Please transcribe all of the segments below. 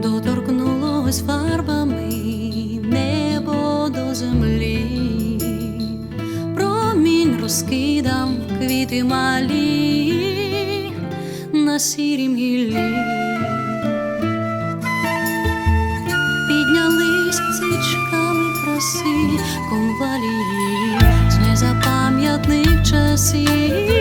доторкнулось фарбами небо до землі, промінь розкидав квіти малі на сірім гіллі. Піднялись цичками краси конвалії з незапам'ятних часів.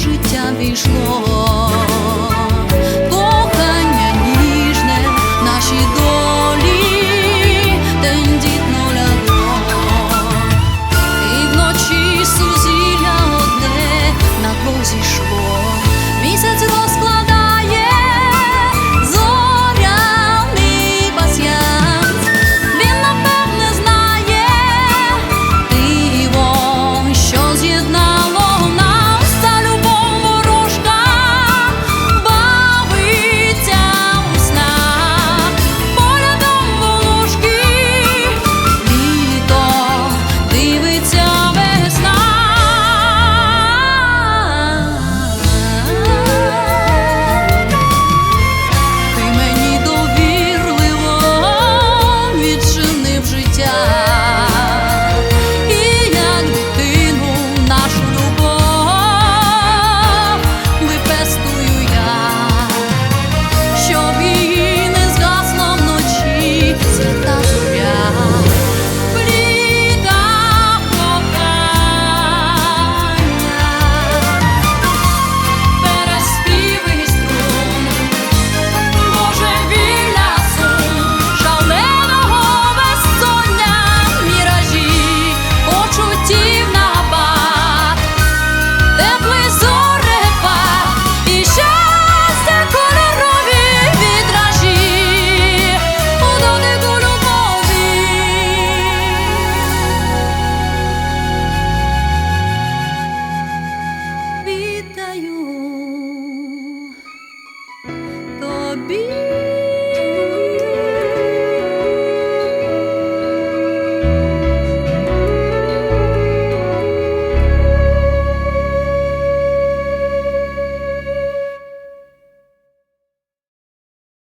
життя війшло.